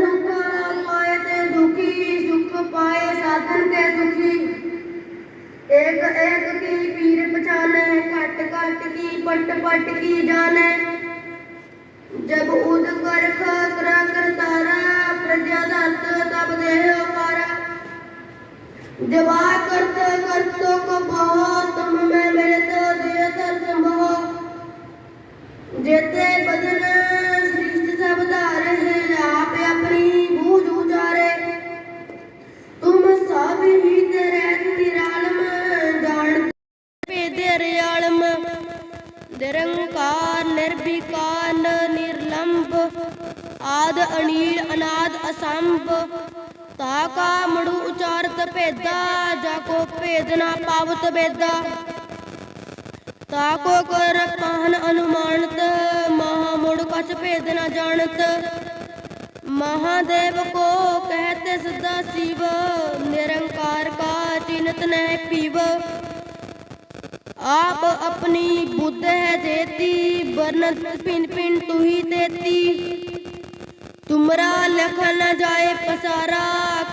ਦੁੱਖਾਂ ਦਾ ਪਾਏ ਤੇ ਦੁਖੀ, ਸੁਖ ਪਾਏ, ਸਾਧਨ ਕੇ ਦੁਖੀ। ਇੱਕ ਇੱਕ ਕੀ ਪੀਰ ਪਛਾਨੇ, ਘਟ ਘਟ ਕੀ, ਪਟ ਪਟ ਕੀ ਜਾਣੇ? ਜਬ ਉਦ ਕਰਖ ਕਰਾ ਕਰਤਾਰਾ ਪ੍ਰਜਾ ਦਤ ਤਬ ਦੇਹ ਅਪਾਰਾ ਜਵਾ ਕਰਤ, ਕਰਤੋ ਕੋ ਬਹੁਤ ਤੁਮ ਮੈਂ ਮੇਰੇ ਤੋ ਦੇ ਤਰ ਸੰਭੋ ਜੇਤੇ ਅਣੀਲ ਅਨਾਦ ਅਸੰਭ, ਤਾ ਕਾ ਮੜੂ ਉਚਾਰਤ ਭੇਦਾ, ਜਾ ਕੋ ਭੇਦ ਨਾ ਪਾਵਤ ਬੇਦਾ। ਤਾ ਕੋ ਕਰ ਪਾਹਨ ਅਨੁਮਾਨਤ, ਮਹਾ ਮੁੜ ਕਛ ਭੇਦ ਨਾ ਜਾਣਤ। ਮਹਾਦੇਵ ਕੋ ਕਹਤੇ ਸਦਾ ਸਿਵ, ਨਿਰੰਕਾਰ ਕਾ ਚਿੰਤ ਨਹਿ ਪੀਵ। ਆਪ ਆਪਣੀ ਬੁੱਧ ਹੈ ਦੇਤੀ ਬਰਨਤ ਪਿੰਡ ਪਿੰਡ ਹੀ ਦੇਤੀ। तुमरा लख न जाए पसारा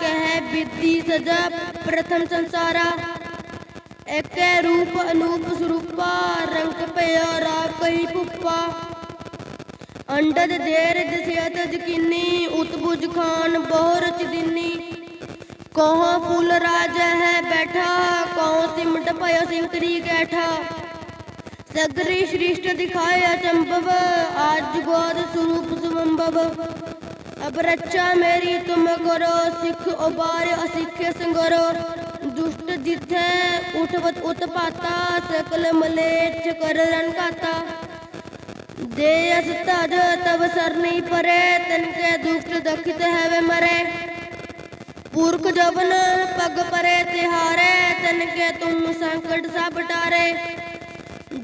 कह विद्धि सजा प्रथम संसारा एक रूप अनूप स्वरूपा रंग पया राग कही पुप्पा ਅੰਡਦ ਦੇਰ ਦਸਿਆਤ ਜਕੀਨੀ ਉਤਬੁਜ ਖਾਨ ਬਹੁ ਰਚ ਦਿਨੀ ਕਹਾਂ ਫੁੱਲ ਰਾਜ ਹੈ ਬੈਠਾ ਕਉ ਸਿਮਟ ਭਇ ਸਿੰਕਰੀ ਗੈਠਾ ਸਗਰੀ ਸ੍ਰਿਸ਼ਟ ਦਿਖਾਇਆ ਚੰਬਵ ਆਜ ਗੋਦ ਸਰੂਪ ਸੁਮੰਬਵ ਅਬ ਰੱਛਾ ਮੇਰੀ ਤੁਮ ਕਰੋ, ਸਿੱਖ ਉਬਾਰ ਅਸਿੱਖੇ ਸੰਗਰੋ। ਦੁਸ਼ਟ ਜਿਥੈ ਉਠਵਤ ਉਤਪਾਤਾ ਸਕਲ ਮਲੇਛ ਕਰ ਰਨ ਕਾਤਾ ਦੇ ਅਸ ਤਜ ਤਬ ਸਰਨੀ ਪਰੇ ਤਨ ਕੇ ਦੁਖਤ ਦਖਿਤ ਹੈਵੇ ਮਰੇ। ਪੁਰਖ ਜਵਨ ਪਗ ਪਰੇ ਤਿਹਾਰੇ ਤਨ ਕੇ ਤੁਮ ਸੰਕਟ ਸਭ ਟਾਰੇ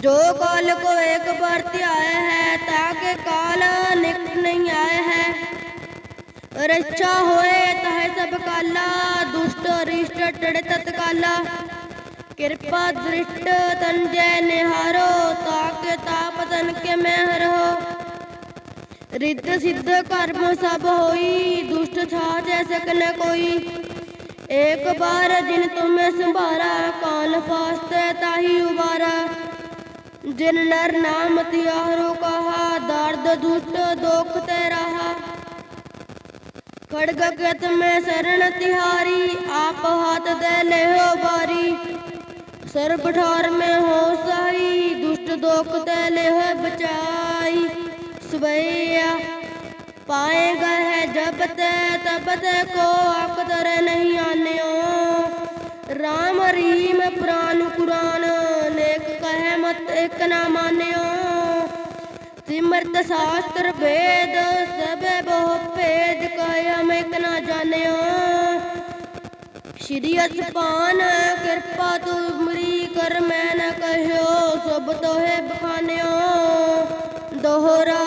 ਜੋ ਕਾਲ ਕੋ ਇੱਕ ਬਾਰ ਧਿਆਇਆ ਹੈ ਤਾਕੇ ਕਾਲ ਨਿਕਟ ਨਹੀਂ ਆਇਆ ਹੈ। ਰੱਛਾ ਹੋਏ ਤਹ ਸਭ ਕਾਲਾ, ਦੁਸ਼ਟ ਰਿਸ਼ਟ ਟੜ ਤਤਕਾਲਾ। ਕਿਰਪਾ ਦ੍ਰਿਸ਼ਟ ਤਨ ਨਿਹਾਰੋ, ਤਾਕੇ ਤਾਪ ਤਨ ਕੇ ਮੈਂ ਰਹੋ ਰਿੱਧ ਸਿੱਧ ਕਰਮ ਸਭ ਹੋਈ, ਦੁਸ਼ਟ ਛਾਜ ਸਕਨ ਕੋਈ। ਇੱਕ ਬਾਰ ਜਿਨ ਤੁਮੇ ਸੰਭਾਰਾ, ਕਾਲ ਫਾਸਤੇ ਤਾਹੀ ਉਬਾਰਾ। ਜਿਨ ਨਰ ਨਾਮ ਤਿਆਰੋ ਕਹਾ, ਦਰਦ ਦੁਸ਼ਟ ਦੁਖ ਤੇ ਰਹਾ। ਖੜਗ ਕਤ ਮੈਂ ਸਰਣ ਤਿਹਾਰੀ, ਆਪ ਹਾਥ ਦੇ ਲਿਓ ਬਾਰੀ। ਸਰਬ ਠਾਰ ਮੈਂ ਹੋ ਸਹਾਈ ਦੁਸ਼ਟ ਦੋਖ ਤੇ ਲਿਹ ਬਚਾਈ। ਸਵਈਆ ਪਾਏਗਾ ਹੈ ਜਬ ਤੇ ਤਬ ਤੇ ਕੋ ਅਕਦਰ ਨਹੀਂ ਆਨਿਓ। ਰਾਮ, ਰੀਮ, ਪ੍ਰਾਨ, ਕੁਰਾਨ, ਨੇਕ ਕਹਿ ਮਤ ਇਕ ਨਾ ਮਾਨਿਓ। ਸਿਮਰਤ ਸ਼ਾਸਤਰ ਵੇਦ, ਸਭੇ ਬਹੁ ਭੇਦ ਕਾਇਮ ਇਕ ਨਾ ਜਾਣਿਓ ਸ਼੍ਰੀ ਅਸਪਾਨ, ਕਿਰਪਾ ਤੁਮਰੀ ਕਰ ਮੈਂ ਨਾ ਕਹਿਓ, ਸਭ ਤੋਹੇ ਬਖਾਨਿਓ ਦੋਹਰਾ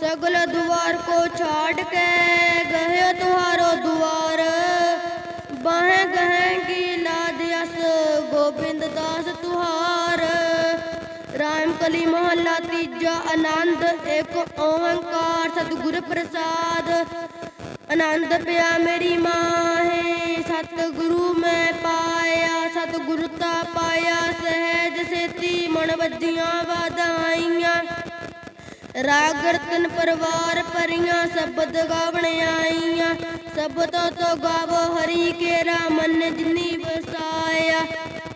ਸਗਲ ਦੁਆਰ ਕੋ ਛਾੜ ਕੇ ਗਹਿਓ ਤੁਹਾਰੋ। ਰਾਮ ਮਹੱਲਾ ਤੀਜਾ ਆਨੰਦ, ਇੱਕ ਓੰਕਾਰ ਸਤਿਗੁਰ ਪ੍ਰਸਾਦ। ਆਨੰਦ ਪਿਆ ਮੇਰੀ ਮਾਹੇ ਸਤਿਗੁਰੂ ਮੈਂ ਪਾਇਆ, ਸਤਿਗੁਰ ਤਾ ਪਾਇਆ, ਸਹਿਜ ਸੇਤੀ ਮਨ ਵੱਜੀਆਂ ਵਧਾਈਆਂ ਰਾਗ ਰਤਨ ਪਰਵਾਰ ਪਰੀਆਂ ਸ਼ਬਦ ਗਾਵਣ ਆਈਆਂ। ਸ਼ਬਦ ਤੋ ਗਾਵੋ ਹਰੀ ਕੇਰਾ ਮਨ ਜਿਨੀ ਵਸਾਇਆ।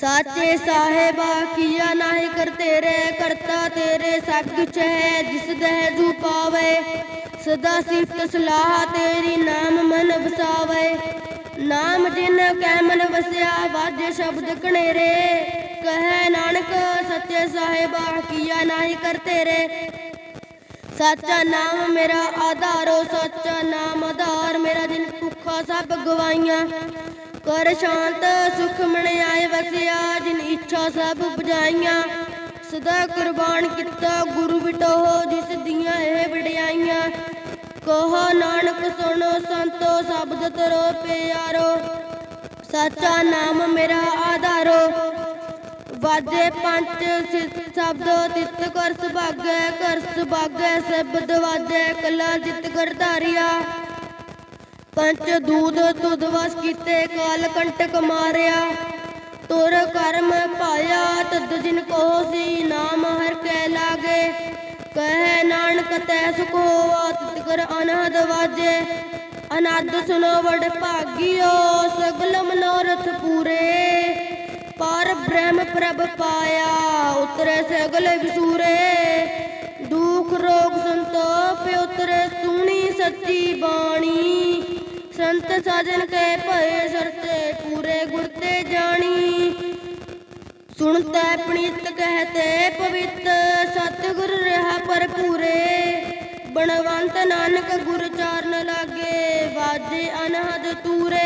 ਸਾਚੇ ਸਾਹਿਬਾ ਕੀਆ ਨਾਹੀ ਕਰ ਤੇਰੇ ਕਰਤਾ ਤੇਰੇ ਸਭ ਕੁਛ ਹੈ ਜਿਸ ਦਹਿ ਜੂ ਪਾਵੇ ਸਦਾ ਸਿਫਤ ਸਲਾਹ ਤੇਰੀ ਨਾਮ ਮਨ ਵਸਾਵੇ ਨਾਮ ਜਿਨ ਕੈ ਮਨ ਵਸਿਆ ਵਾਜੇ ਸ਼ਬਦ ਕਣੇਰੇ ਕਹੈ ਨਾਨਕ ਸੱਚੇ ਸਾਹਿਬਾ ਕੀਆ ਨਾਹੀ ਕਰ ਤੇਰੇ ਸੱਚਾ ਨਾਮ ਮੇਰਾ ਆਧਾਰੋ ਸੱਚਾ ਨਾਮ ਆਧਾਰ ਮੇਰਾ ਦਿਨ ਭੁੱਖ ਸੁੱਖਾ ਸਭ ਗਵਾਈਆਂ ਕਰ ਸ਼ਾਂਤ ਸੁਖ ਮਣ ਆਏ ਜਿਨ ਇੱਛਾ ਸਭ ਉਪਜਾਈਆਂ ਸਦਾ ਕੁਰਬਾਨ ਕੀਤਾ ਗੁਰੂ ਬਿਟੋ ਜਿਸ ਦੀਆਂ ਇਹ ਵਡਿਆਈਆਂ। ਕਹੋ ਨਾਨਕ ਸੁਣੋ ਸੰਤੋ ਸ਼ਬਦ ਤਰੋ ਪਿਆਰੋ। ਸਾਚਾ ਨਾਮ ਮੇਰਾ ਆਧਾਰੋ। ਵਾਜੇ ਪੰਜ ਸ਼ਬਦੋ ਤਿਤ ਕਰ ਸੁਭਾਗੈ ਕਰ ਸੁਭਾਗੈ ਸ਼ਬਦ ਵਾਜੈ ਕਲਾ ਜਿਤ ਕਰ ਧਾਰਿਆ। ਪੰਚ ਦੂਤ ਤੁਧ ਵਸ ਕੀਤੇ, ਕਾਲ ਕੰਟਕ ਮਾਰਿਆ। ਤੁਰ ਕਰਮ ਪਾਇਆ ਤਦ ਜਿਨ ਕੋ ਸੀ ਨਾਮ ਹਰ ਕੈ ਲਾਗੇ। ਕਹੈ ਨਾਨਕ ਤੈ ਸੁਖ ਹੋਵਾ ਤਿਤ ਕਰ ਅਨਹਦ ਵਾਜੇ। ਅਨੰਦ ਸੁਨੋ ਵਡ ਭਾਗਿਓ, ਸਗਲ ਮਨੋਰਥ ਪੂਰੇ। ਪਰ ਬ੍ਰਹਮ ਪ੍ਰਭ ਪਾਇਆ, ਉਤਰੇ ਸਗਲ ਵਿਸੂਰੇ। ਦੁਖ ਰੋਗ ਸੰਤੋਪ ਉਤਰੇ ਸੁਣੀ ਸੱਚੀ ਬਾਣੀ। ਸੰਤ ਸਾਜਨ ਕੇ ਭਏ ਸਰਤੇ, ਪੂਰੇ ਗੁਰ ਤੇ ਜਾਣੀ। ਸੁਣਤੈ ਪਣਿਤ ਕਹਤੇ ਪਵਿੱਤ ਸਤਿਗੁਰ ਰਹਾ ਪਰਪੂਰੇ ਬਣਵੰਤ ਨਾਨਕ ਗੁਰ ਚਾਰਨ ਲਾਗੇ, ਵਾਜੇ ਅਨਹਦ ਤੂਰੇ।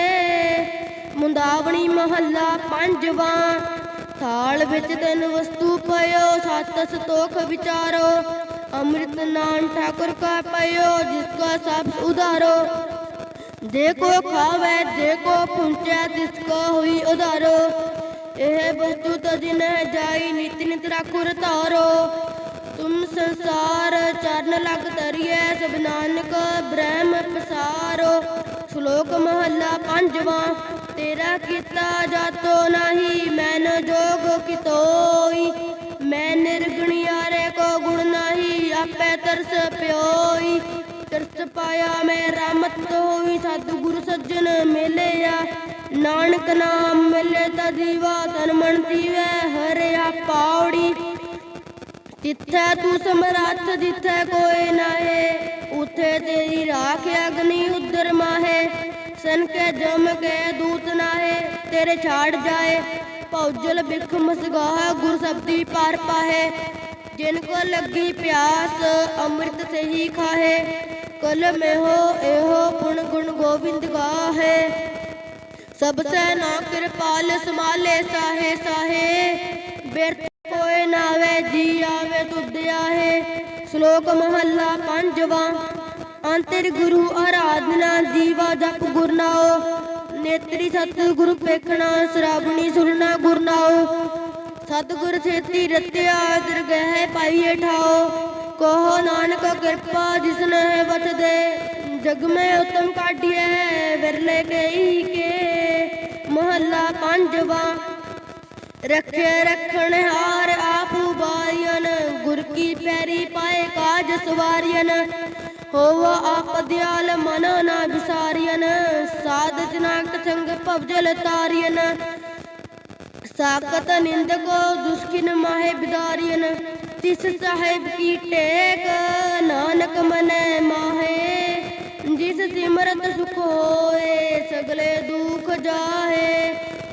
ਮੁੰਦਾਵਣੀ ਮਹੱਲਾ ਪੰਜਵਾਂ, ਥਾਲ ਵਿੱਚ ਤਿੰਨ ਵਸਤੂ ਪਇਓ, ਸਤ ਸਤੋਖ ਵਿਚਾਰੋ। ਅੰਮ੍ਰਿਤ ਨਾਮ ਠਾਕੁਰ ਕਾ ਪਇਓ, ਜਿਸ ਕਾ ਸਭ ਉਧਾਰੋ। ਦੇਖੋ ਖਾਵੇ ਦੇਖੋ ਪੁੰਚੈ, ਤਿਸ ਕੋ ਹੋਈ ਉਧਾਰੋ। ਇਹ ਵਸਤੂ ਤਜਿਨ ਜਾਈ ਨਿਤ ਨਿਤ ਰਾਖੁਰ ਧਾਰੋ। ਤੁਮ ਸੰਸਾਰ ਚਰਨ ਲਗ ਤਰੀਐ ਸਭ ਨਾਨਕ ਬ੍ਰਹਮ ਪਸਾਰੋ। ਸ਼ਲੋਕ ਮਹੱਲਾ ਪੰਜਵਾਂ, ਤੇਰਾ ਕੀਤਾ ਜਾਤੋ ਨਹੀਂ, ਮੈਨ ਜੋਗ ਕਿਤੋਈ। ਮੈਂ ਨਿਰਗੁਣਿਆਰੇ ਕੋ ਗੁਣ ਨਹੀਂ, ਆਪੇ ਤਰਸ ਪਿਓਈ। ਤਰਸ ਪਾਇਆ ਮੈਂ ਰਾਮਤ ਹੋਈ, ਸਤਿਗੁਰ ਸੱਜਣ ਮਿਲਿਆ। ਨਾਨਕ ਨਾਮ ਮਿਲੇ ਤਾ ਜੀਵਾ ਤਨ ਮਨ ਜੀਵੈ ਹਰਿਆ ਪਾਉੜੀ ਜਿੱਥੈ ਤੂੰ ਸਮਰੱਥ ਜਿੱਥੈ ਕੋਈ ਨਾਹੀ ਉਥੇ ਤੇਰੀ ਰਾਖ ਅਗਨੀ ਉਦਰ ਮਾਹੇ। ਸਨ ਕੇ ਜਮ ਕੇ ਦੂਤ ਨਾਹੇ, ਤੇਰੇ ਛਾੜ ਜਾਏ। ਭੌਜਲ ਬਿਖ ਮਸਗਾਹ, ਗੁਰ ਸਬਦੀ ਪਾਰ ਪਾਹੇ। ਜਿਨ ਕੋ ਲੱਗੀ ਪਿਆਸ, ਅੰਮ੍ਰਿਤ ਸਹੀ ਹੀ ਖਾਹੇ। ਕਲ ਮੈਂ ਹੋ ਇਹੋ ਗੁਣ ਗੁਣ ਗੋਬਿੰਦ ਗਾਹੇ। ਸਭ ਸੇ ਨਾ ਕਿਰਪਾਲ ਸਮਾਲੇ ਸਾਹੇ ਸਾਹੇ। ਬਿਰਤ ਕੋਏ ਨਾਵੇ ਜੀ ਆਵੇ, ਤੁਧ ਆਹੇ। ਸ਼ਲੋਕ ਮਹੱਲਾ ਪੰਜਵਾਂ, ਅੰਤਰ ਗੁਰੂ ਆਰਾਧਨਾ ਜੀਵਾ ਜਪ ਗੁਰਨਾਓ ਨੇਤਰੀ ਸਤ ਗੁਰੂ ਪੇਖਣਾ ਸਰਾਬਣੀ ਸੁਰਨਾ ਗੁਰ ਨਾਉ। ਸਤਿਗੁਰ ਛੇਤੀ ਰਤਿਆ, ਦਰਗਹਿ ਪਾਈਏ ਠਾਓ ਕਹੋ ਨਾਨਕ ਕਿਰਪਾ ਜਿਸਨੇ ਵਤ ਜਗ ਮੈਂ ਉਤਮ ਕਾਢਿਐ। ਮਹੱਲਾ ਪੰਜਵਾਂ ਰੱਖੇ ਰਖਣ ਹਾਰ ਆਪ ਉਬਾਰੀਅਨ ਗੁਰ ਕੀ ਪੈਰੀ ਪਾਏ ਕਾਜ ਸਵਾਰੀਅਨ। ਹੋਵਾ ਆਪ ਦਿਆਲ ਮਨ ਨਾ ਵਿਸਾਰੀਅਨ ਸਾਧ ਜਨਕ ਸੰਗ ਭਵਜਲ ਤਾਰੀਅਨ। ਸਾਕਤ ਨਿੰਦਕੋ ਦੁਸਕਿਨ ਮਾਹੇ ਬਿਦਾਰੀਨ ਤਿਸ ਸਾਹਿਬ ਕੀ ਟੇਕ, ਨਾਨਕ ਮਨੈ ਮਾਹੇ। ਜਿਸ ਸਿਮਰਤ ਸੁਖ ਹੋਏ ਸਗਲੇ ਦੁਖ ਜਾਹੇ।